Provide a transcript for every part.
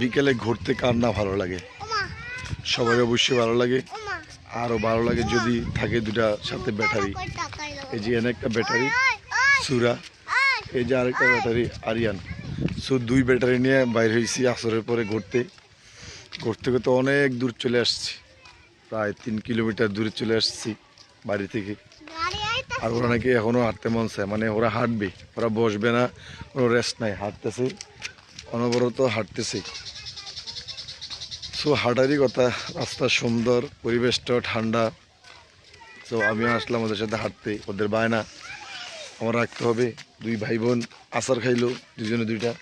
বিকেলে ঘুরতে কার না ভালো লাগে। সবাই অবশ্যই ভালো লাগে। আরও ভালো লাগে যদি থাকে দুটা সাথে ব্যাটারি। এই যে এনে একটা ব্যাটারি। সুরা। এই যে আরেকটা ব্যাটারি আরিয়ান। সো দুই ব্যাটারি নিয়ে বাইর হয়েছি আসরের পরে ঘুরতে। ঘুরতে ঘুরতে অনেক দূর চলে আসছি। প্রায় তিন কিলোমিটার দূরে চলে আসছি বাড়ি থেকে। আর ওরা নাকি এখনও হাঁটতে মন চায়। মানে ওরা হাঁটবে ওরা বসবে না কোনো রেস্ট নাই হাঁটতেছে। অনবরত হাঁটতেছে। সো হাঁটারই কথা, রাস্তা সুন্দর, পরিবেশটাও ঠান্ডা। সো আমিও আসলাম ওদের সাথে হাঁটতে, ওদের বায়না আমার রাখতে হবে। দুই ভাই বোন আচার খাইলো, দুজনে দুইটা।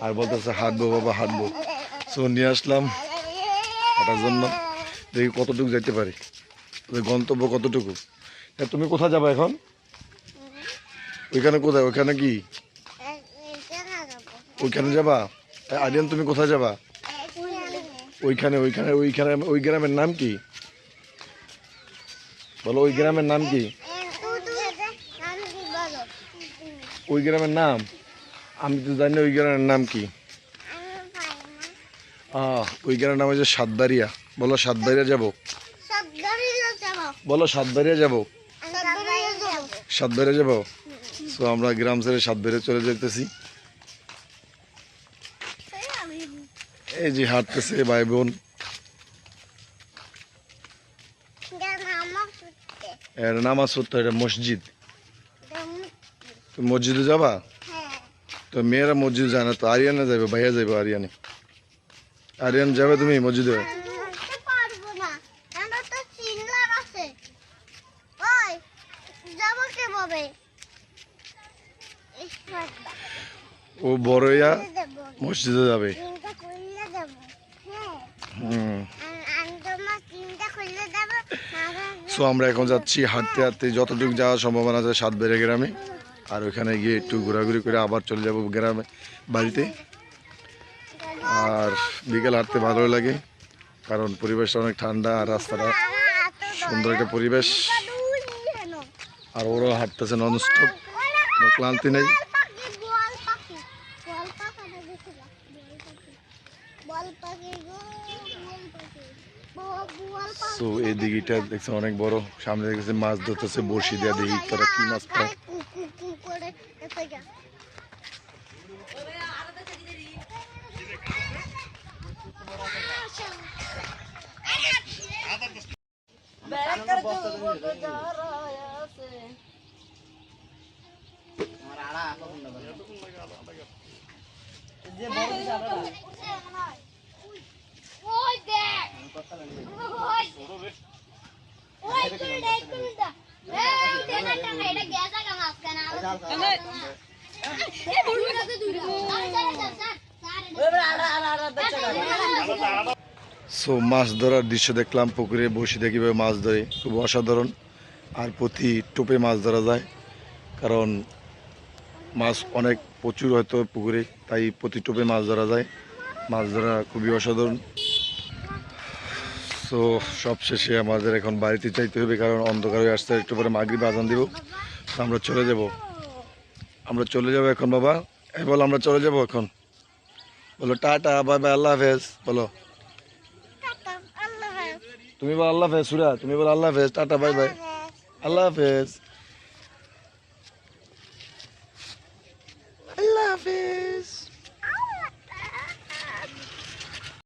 আর বলতেছে, হাঁটবো বাবা, হাঁটবো। সো নিয়ে আসলাম হাঁটার জন্য। দেখি কতটুকু যাইতে পারি। গন্তব্য কতটুকু? তুমি কোথায় যাবে এখন? ওইখানে কোথায়? ওইখানে কি? ওইখানে যাবা? আরিয়ান তুমি কোথায় যাবা? ওইখানে ওইখানে ওইখানে, ওই গ্রামের নাম কি? বলো, ওই গ্রামের নাম কি? ওই গ্রামের নাম? আমি তো জানি ওই গ্রামের নাম কি। ওই গ্রামের নাম হচ্ছে সাতবাড়িয়া। বলো, সাতবাড়িয়া যাব? বলো সাতবাড়িয়া যাব। সাতবাড়িয়া যাব? তো আমরা গ্রাম ছেড়ে সাতবাড়িয়া চলে যেতেছি। এই যে হাঁটতেছে ভাই বোন। এর নামাজ পড়তে। এটা মসজিদ। তুমি মসজিদে। যাবা? তো মেয়েরা মসজিদে যায় না তো আরিয়ানা যাবে ভাইয়া যাবে আরিয়ানে। আরিয়ান যাবে তুমি মসজিদে? ও বড়ইয়া মসজিদে যাবে। হ্যাঁ। সো আমরা এখন যাচ্ছি হাঁটতে হাঁটতে। যতটুকু যাওয়ার সম্ভাবনা আছে সাতবেড়ে গ্রামে। আর ওখানে গিয়ে একটু ঘোরাঘুরি করে আবার চলে যাব গ্রামে বাড়িতে। আর বিকেল হাঁটতে ভালো লাগে কারণ পরিবেশটা অনেক ঠান্ডা আর রাস্তাটা সুন্দর একটা পরিবেশ। আর ওরাও হাঁটতেছে নন স্টপ কোনো ক্লান্তি নেই। সো এই দিঘিটা দেখছে অনেক বড়। সামনে দেখতেছে মাছ ধরতেছে বড়শি দেওয়া দিঘি। তারা কি মাছ পায়? ওই দেখ ওই ওই তুই দেখ তুই দেখ এই তেনা টাকা এটা গ্যাসা কামাস কেন এই বুড়ুটা তো দূরে স্যার স্যার সো মাছ ধরার দৃশ্য দেখলাম, পুকুরে বসিতে কীভাবে মাছ ধরে। খুব অসাধারণ। আর প্রতি টোপে মাছ ধরা যায়। কারণ মাছ অনেক প্রচুর হয়তো পুকুরে, তাই প্রতি টোপে মাছ ধরা যায়। মাছ ধরা খুবই অসাধারণ। সো সব শেষে আমাদের এখন বাড়িতে চাইতে হবে, কারণ অন্ধকার হয়ে আসতে একটু পরে মাগরি বাজান দিব। আমরা চলে যাব। আমরা চলে যাব এখন, বাবা। এই বলো, আমরা চলে যাব এখন। বলো, টাটা, বাই বাই, আল্লাহ হাফেজ। বলো। তুমি বলো, আল্লাহ হাফেজ, সুরা। তুমি বলো, আল্লাহ হাফেজ, টাটা, বাই বাই। আল্লাহ হাফেজ। আল্লাহ হাফেজ।